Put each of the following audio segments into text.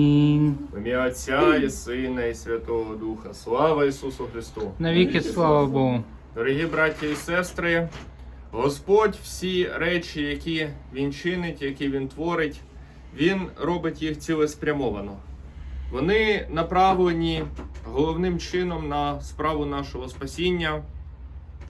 В ім'я Отця і Сина, і Святого Духа. Слава Ісусу Христу! Навіки слава Богу. Дорогі браті і сестри, Господь всі речі, які Він чинить, які Він творить, Він робить їх цілеспрямовано. Вони направлені головним чином на справу нашого спасіння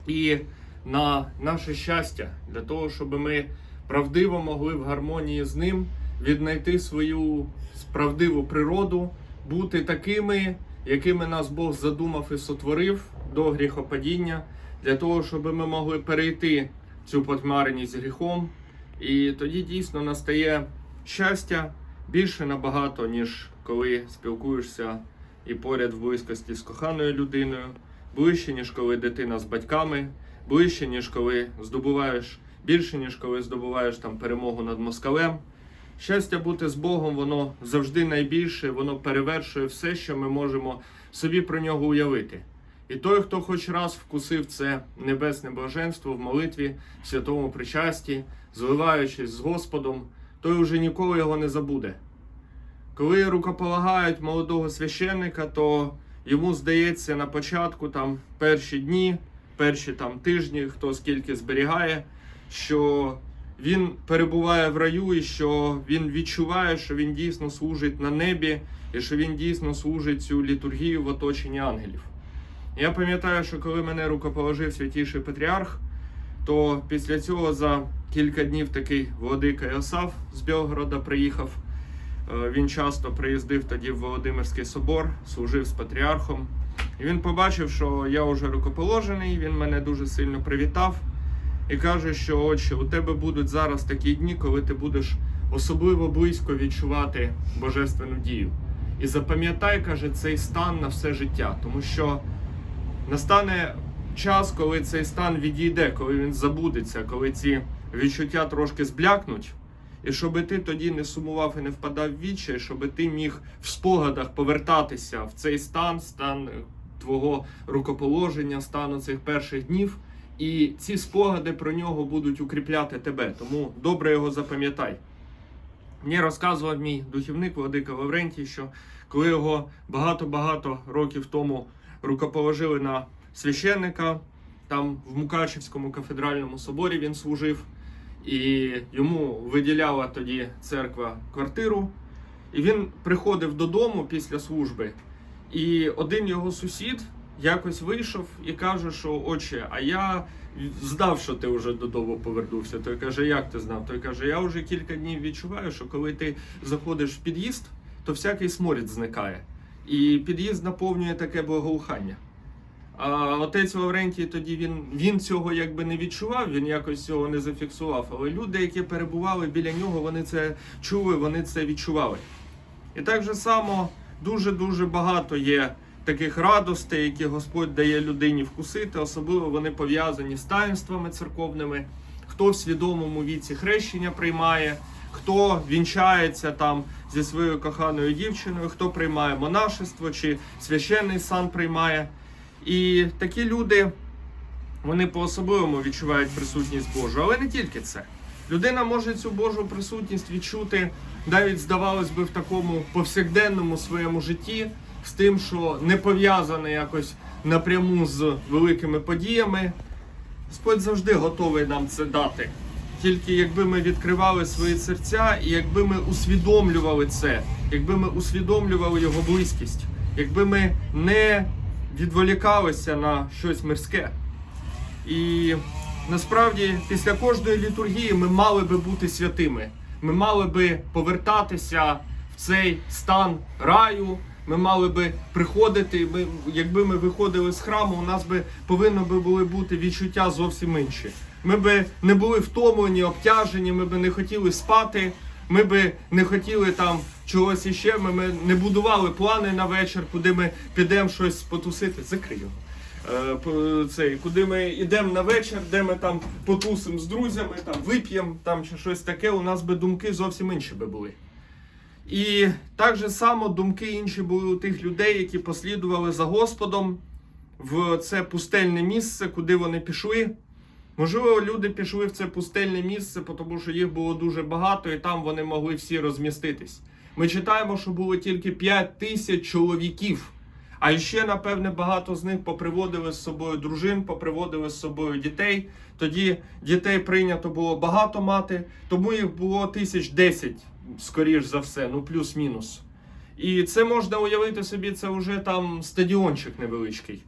і на наше щастя, для того, щоб ми правдиво могли в гармонії з ним віднайти свою правдиву природу, бути такими, якими нас Бог задумав і сотворив до гріхопадіння, для того, щоб ми могли перейти цю потьмареність гріхом. І тоді дійсно настає щастя більше набагато, ніж коли спілкуєшся і поряд в близькості з коханою людиною, ближче, ніж коли дитина з батьками, ближче, ніж коли здобуваєш більше, ніж коли здобуваєш там перемогу над москалем. Щастя бути з Богом, воно завжди найбільше, воно перевершує все, що ми можемо собі про нього уявити. І той, хто хоч раз вкусив це небесне блаженство в молитві, в святому причасті, зливаючись з Господом, той уже ніколи його не забуде. Коли рукополагають молодого священника, то йому здається на початку там перші дні, перші там тижні, хто скільки зберігає, що він перебуває в раю і що він відчуває, що він дійсно служить на небі, і що він дійсно служить цю літургію в оточенні ангелів. Я пам'ятаю, що коли мене рукоположив святіший патріарх, то після цього за кілька днів такий владика Іосаф з Білгорода приїхав. Е, Він часто приїздив тоді в Володимирський собор, служив з патріархом. І він побачив, що я вже рукоположений, він мене дуже сильно привітав і каже, що отче, у тебе будуть зараз такі дні, коли ти будеш особливо близько відчувати божественну дію. І запам'ятай, каже, цей стан на все життя, тому що настане час, коли цей стан відійде, коли він забудеться, коли ці відчуття трошки зблякнуть. І щоб ти тоді не сумував і не впадав в відчай, щоб ти міг в спогадах повертатися в цей стан, стан твого рукоположення, стану цих перших днів. І ці спогади про нього будуть укріпляти тебе. Тому добре його запам'ятай. Мені розказував мій духівник Владика Лаврентій, що коли його багато-багато років тому рукоположили на священника, там в Мукачевському кафедральному соборі він служив, і йому виділяла тоді церква квартиру. І він приходив додому після служби, і один його сусід якось вийшов і каже, що отче, а я знав, що ти вже додому повернувся. Той каже, як ти знав? Той каже, я вже кілька днів відчуваю, що коли ти заходиш в під'їзд, то всякий сморід зникає. І під'їзд наповнює таке благоухання. А отець Лаврентій тоді він, він цього якби не відчував, він якось цього не зафіксував. Але люди, які перебували біля нього, вони це чули, вони це відчували. І так же само дуже-дуже багато є таких радостей, які Господь дає людині вкусити, особливо вони пов'язані з таїнствами церковними, хто в свідомому віці хрещення приймає, хто вінчається там зі своєю коханою дівчиною, хто приймає монашество чи священний сан приймає. І такі люди вони по-особливому відчувають присутність Божу, але не тільки це. Людина може цю Божу присутність відчути навіть, здавалось би, в такому повсякденному своєму житті, з тим, що не пов'язане якось напряму з великими подіями. Господь завжди готовий нам це дати. Тільки якби ми відкривали свої серця і якби ми усвідомлювали це, якби ми усвідомлювали його близькість, якби ми не відволікалися на щось мирське. І насправді після кожної літургії ми мали би бути святими. Ми мали би повертатися в цей стан раю. Ми мали би приходити. Ми, якби ми виходили з храму, у нас би повинно би були бути відчуття зовсім інші. Ми би не були втомлені, обтяжені, ми би не хотіли спати. Ми би не хотіли там чогось іще. Ми, ми не будували плани на вечір, куди ми підемо щось потусити. Закрий його. Е, цей, куди ми йдемо на вечір, де ми там потусимо з друзями, там вип'ємо там чи щось таке, у нас би думки зовсім інші би були. І так же само думки інші були у тих людей, які послідували за Господом в це пустельне місце, куди вони пішли. Можливо, люди пішли в це пустельне місце, тому що їх було дуже багато, і там вони могли всі розміститись. Ми читаємо, що було тільки 5 тисяч чоловіків. А ще, напевне, багато з них поприводили з собою дружин, поприводили з собою дітей. Тоді дітей прийнято було багато мати, тому їх було тисяч десять, скоріш за все, ну плюс-мінус. І це можна уявити собі, це вже там стадіончик невеличкий.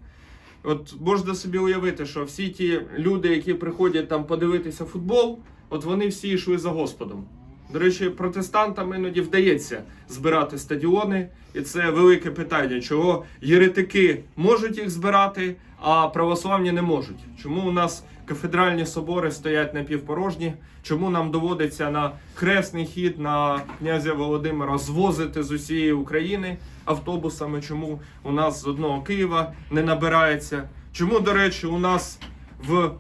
От можна собі уявити, що всі ті люди, які приходять там подивитися футбол, от вони всі йшли за Господом. До речі, протестантам іноді вдається збирати стадіони, і це велике питання, чого єретики можуть їх збирати, а православні не можуть. Чому у нас кафедральні собори стоять напівпорожні? Чому нам доводиться на хресний хід на князя Володимира звозити з усієї України автобусами? Чому у нас з одного Києва не набирається? Чому, до речі, у нас в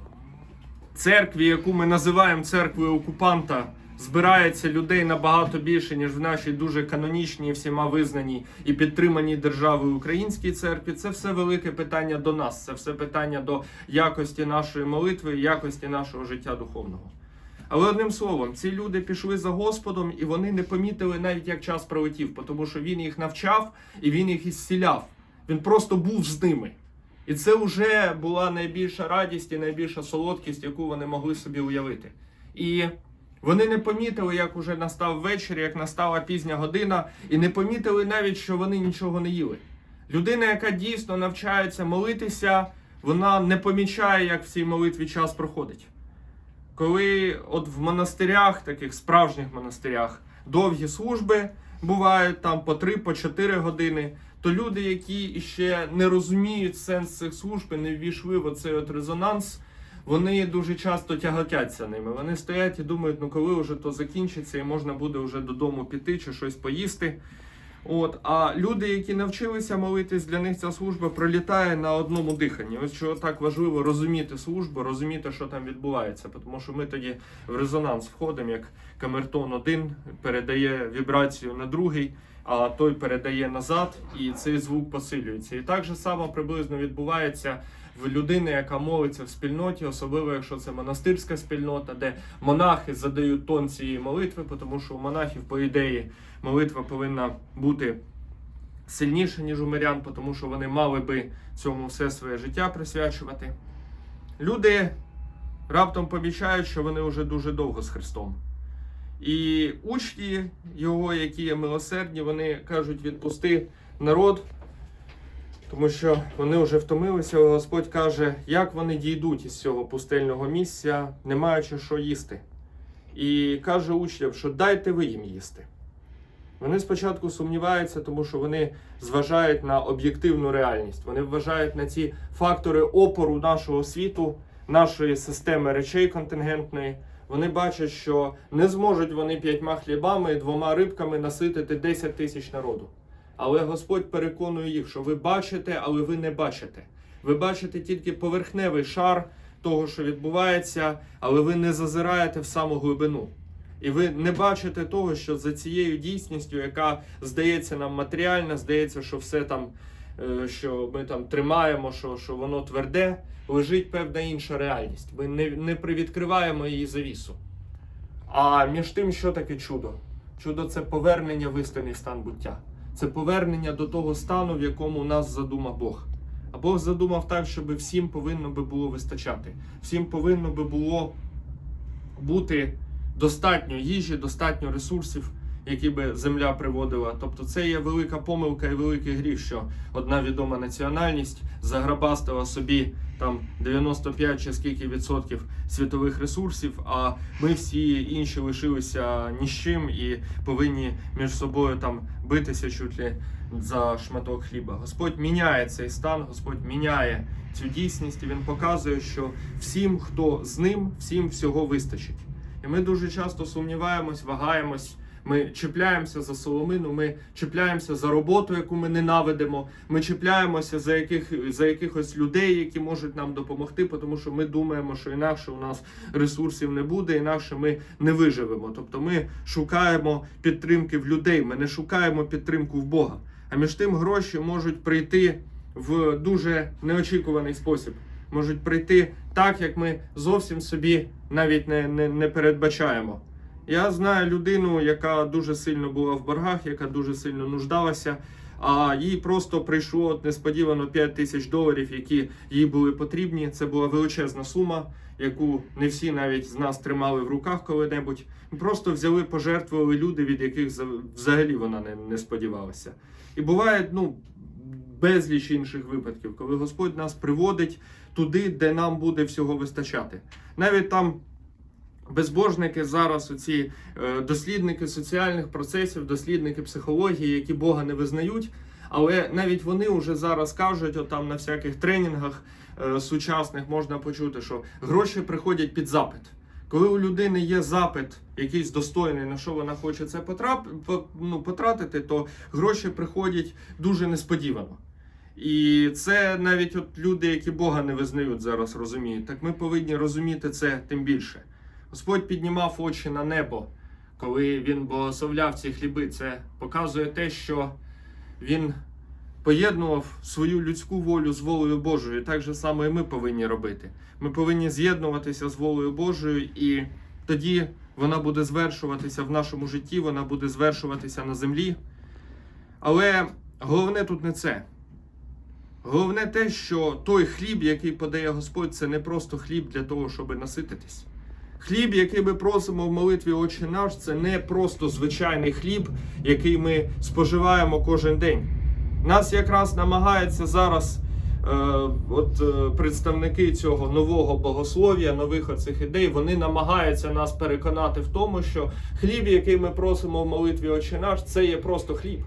церкві, яку ми називаємо церквою окупанта, збирається людей набагато більше, ніж в нашій дуже канонічній, всіма визнаній і підтриманій державою українській церкві. Це все велике питання до нас. Це все питання до якості нашої молитви, якості нашого життя духовного. Але одним словом, ці люди пішли за Господом, і вони не помітили навіть як час пролетів, тому що він їх навчав і він їх ісціляв. Він просто був з ними. І це вже була найбільша радість і найбільша солодкість, яку вони могли собі уявити. І вони не помітили, як уже настав вечір, як настала пізня година, і не помітили навіть, що вони нічого не їли. Людина, яка дійсно навчається молитися, вона не помічає, як в цій молитві час проходить. Коли от в монастирях, таких справжніх монастирях, довгі служби бувають там по 3 по 4 години, то люди, які ще не розуміють сенс цих служб не ввійшли в оцей от резонанс, вони дуже часто тяготяться ними. Вони стоять і думають, ну коли вже то закінчиться, і можна буде вже додому піти чи щось поїсти. От, а люди, які навчилися молитись, для них ця служба пролітає на одному диханні. Ось чого так важливо розуміти службу, розуміти, що там відбувається. Тому що ми тоді в резонанс входимо, як камертон один передає вібрацію на другий, а той передає назад, і цей звук посилюється. І так же само приблизно відбувається в людини, яка молиться в спільноті, особливо якщо це монастирська спільнота, де монахи задають тон цієї молитви, тому що у монахів, по ідеї, молитва повинна бути сильніша, ніж у мирян, тому що вони мали би цьому все своє життя присвячувати. Люди раптом помічають, що вони вже дуже довго з Христом. І учні його, які є милосердні, вони кажуть: відпусти народ, тому що вони вже втомилися. Господь каже, як вони дійдуть із цього пустельного місця, не маючи що їсти. І каже учням, що дайте ви їм їсти. Вони спочатку сумніваються, тому що вони зважають на об'єктивну реальність. Вони вважають на ці фактори опору нашого світу, нашої системи речей контингентної. Вони бачать, що не зможуть вони п'ятьма хлібами і двома рибками наситити 10 тисяч народу. Але Господь переконує їх, що ви бачите, але ви не бачите. Ви бачите тільки поверхневий шар того, що відбувається, але ви не зазираєте в саму глибину. І ви не бачите того, що за цією дійсністю, яка здається нам матеріальна, здається, що все там, е, що ми там тримаємо, що, що воно тверде, лежить певна інша реальність. Ми не, не привідкриваємо її завісу. А між тим, що таке чудо? Чудо це повернення в істинний стан буття. Це повернення до того стану, в якому нас задумав Бог. А Бог задумав так, щоб всім повинно би було вистачати. Всім повинно би було бути достатньо їжі, достатньо ресурсів, які би земля приводила. Тобто це є велика помилка і великий гріх, що одна відома національність заграбастила собі там 95 чи скільки відсотків світових ресурсів, а ми всі інші лишилися ні з чим і повинні між собою там битися чуть ли за шматок хліба. Господь міняє цей стан, Господь міняє цю дійсність, і він показує, що всім, хто з ним, всім всього вистачить. І ми дуже часто сумніваємось, вагаємось. Ми чіпляємося за соломину, ми чіпляємося за роботу, яку ми ненавидимо. Ми чіпляємося за яких за якихось людей, які можуть нам допомогти, тому що ми думаємо, що інакше у нас ресурсів не буде, інакше ми не виживемо. Тобто ми шукаємо підтримки в людей, ми не шукаємо підтримку в Бога. А між тим гроші можуть прийти в дуже неочікуваний спосіб. Можуть прийти так, як ми зовсім собі навіть не, не, не передбачаємо. Я знаю людину, яка дуже сильно була в боргах, яка дуже сильно нуждалася. А їй просто прийшло несподівано 5 тисяч доларів, які їй були потрібні. Це була величезна сума, яку не всі навіть з нас тримали в руках коли-небудь. Просто взяли, пожертвували люди, від яких за- взагалі вона не, не сподівалася. І буває ну, безліч інших випадків, коли Господь нас приводить туди, де нам буде всього вистачати. Навіть там безбожники зараз, оці е, дослідники соціальних процесів, дослідники психології, які Бога не визнають. Але навіть вони вже зараз кажуть, от там на всяких тренінгах е, сучасних можна почути, що гроші приходять під запит. Коли у людини є запит, якийсь достойний, на що вона хоче це потрап, по- ну, потратити, то гроші приходять дуже несподівано. І це навіть от люди, які Бога не визнають зараз, розуміють. Так ми повинні розуміти це тим більше. Господь піднімав очі на небо, коли він благословляв ці хліби. Це показує те, що він поєднував свою людську волю з волею Божою. Так же само і ми повинні робити. Ми повинні з'єднуватися з волею Божою, і тоді вона буде звершуватися в нашому житті, вона буде звершуватися на землі. Але головне тут не це. Головне те, що той хліб, який подає Господь, це не просто хліб для того, щоб насититись. Хліб, який ми просимо в молитві Отче наш, це не просто звичайний хліб, який ми споживаємо кожен день. Нас якраз намагаються зараз е, от, е, представники цього нового богослов'я, нових оцих ідей, вони намагаються нас переконати в тому, що хліб, який ми просимо в молитві Отче наш, це є просто хліб.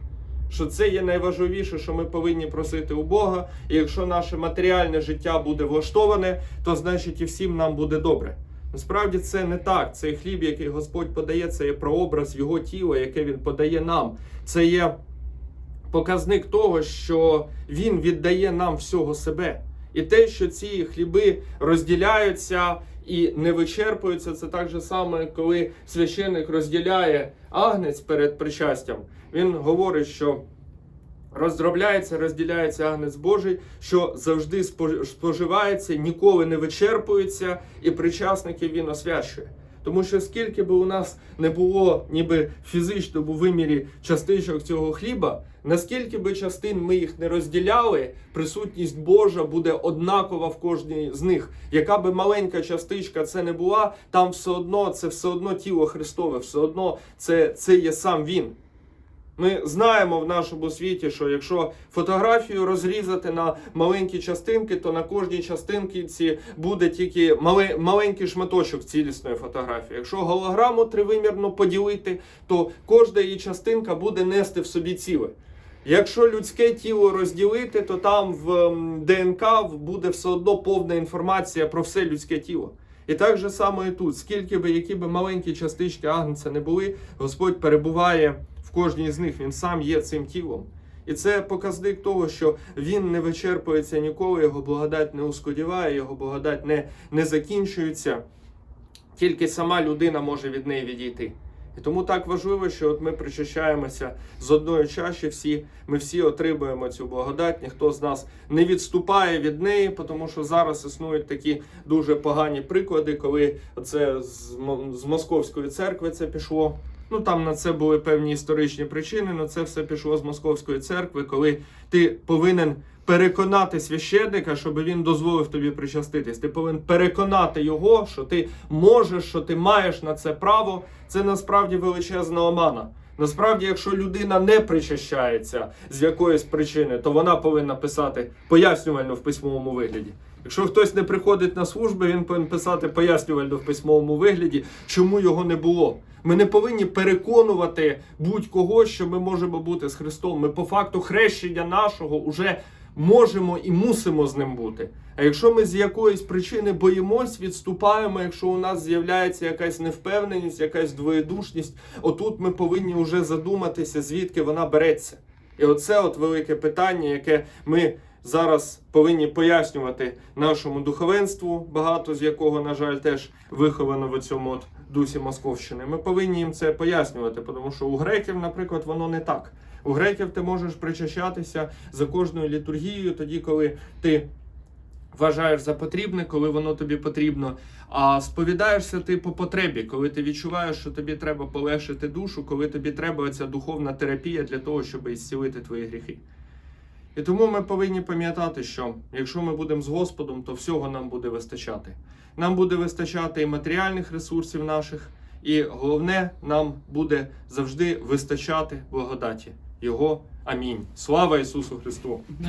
Що це є найважливіше, що ми повинні просити у Бога. І якщо наше матеріальне життя буде влаштоване, то значить і всім нам буде добре. Насправді це не так. Цей хліб, який Господь подає, це є прообраз Його тіла, яке Він подає нам. Це є показник того, що Він віддає нам всього себе. І те, що ці хліби розділяються і не вичерпуються, це так же саме, коли священник розділяє агнець перед причастям. Він говорить, що роздробляється, розділяється агнець Божий, що завжди спо- споживається, ніколи не вичерпується, і причасників він освячує. Тому що скільки би у нас не було ніби фізично у вимірі частичок цього хліба, наскільки би частин ми їх не розділяли, присутність Божа буде однакова в кожній з них. Яка би маленька частичка це не була, там все одно це все одно тіло Христове, все одно це, це є сам Він. Ми знаємо в нашому світі, що якщо фотографію розрізати на маленькі частинки, то на кожній частинці буде тільки мале- маленький шматочок цілісної фотографії. Якщо голограму тривимірно поділити, то кожна її частинка буде нести в собі ціле. Якщо людське тіло розділити, то там в ДНК буде все одно повна інформація про все людське тіло. І так же само і тут, скільки би які би маленькі частички агнця не були, Господь перебуває кожній з них. Він сам є цим тілом. І це показник того, що він не вичерпується ніколи, його благодать не ускодіває, його благодать не, не закінчується. Тільки сама людина може від неї відійти. І тому так важливо, що от ми причащаємося з одної чаші, всі, ми всі отримуємо цю благодать, ніхто з нас не відступає від неї, тому що зараз існують такі дуже погані приклади, коли це з, з Московської церкви це пішло. Ну там на це були певні історичні причини, але це все пішло з Московської церкви, коли ти повинен переконати священника, щоб він дозволив тобі причаститись. Ти повинен переконати його, що ти можеш, що ти маєш на це право. Це насправді величезна омана. Насправді, якщо людина не причащається з якоїсь причини, то вона повинна писати пояснювально в письмовому вигляді. Якщо хтось не приходить на служби, він повинен писати пояснювально в письмовому вигляді, чому його не було. Ми не повинні переконувати будь-кого, що ми можемо бути з Христом. Ми по факту хрещення нашого уже можемо і мусимо з ним бути. А якщо ми з якоїсь причини боїмось, відступаємо, якщо у нас з'являється якась невпевненість, якась двоєдушність, отут ми повинні вже задуматися, звідки вона береться. І оце от велике питання, яке ми зараз повинні пояснювати нашому духовенству, багато з якого, на жаль, теж виховано в цьому от дусі Московщини. Ми повинні їм це пояснювати, тому що у греків, наприклад, воно не так. У греків ти можеш причащатися за кожною літургією, тоді, коли ти вважаєш за потрібне, коли воно тобі потрібно. А сповідаєшся ти по потребі, коли ти відчуваєш, що тобі треба полегшити душу, коли тобі треба ця духовна терапія для того, щоб ісцілити твої гріхи. І тому ми повинні пам'ятати, що якщо ми будемо з Господом, то всього нам буде вистачати. Нам буде вистачати і матеріальних ресурсів наших, і головне, нам буде завжди вистачати благодаті. Його амінь. Слава Ісусу Христу!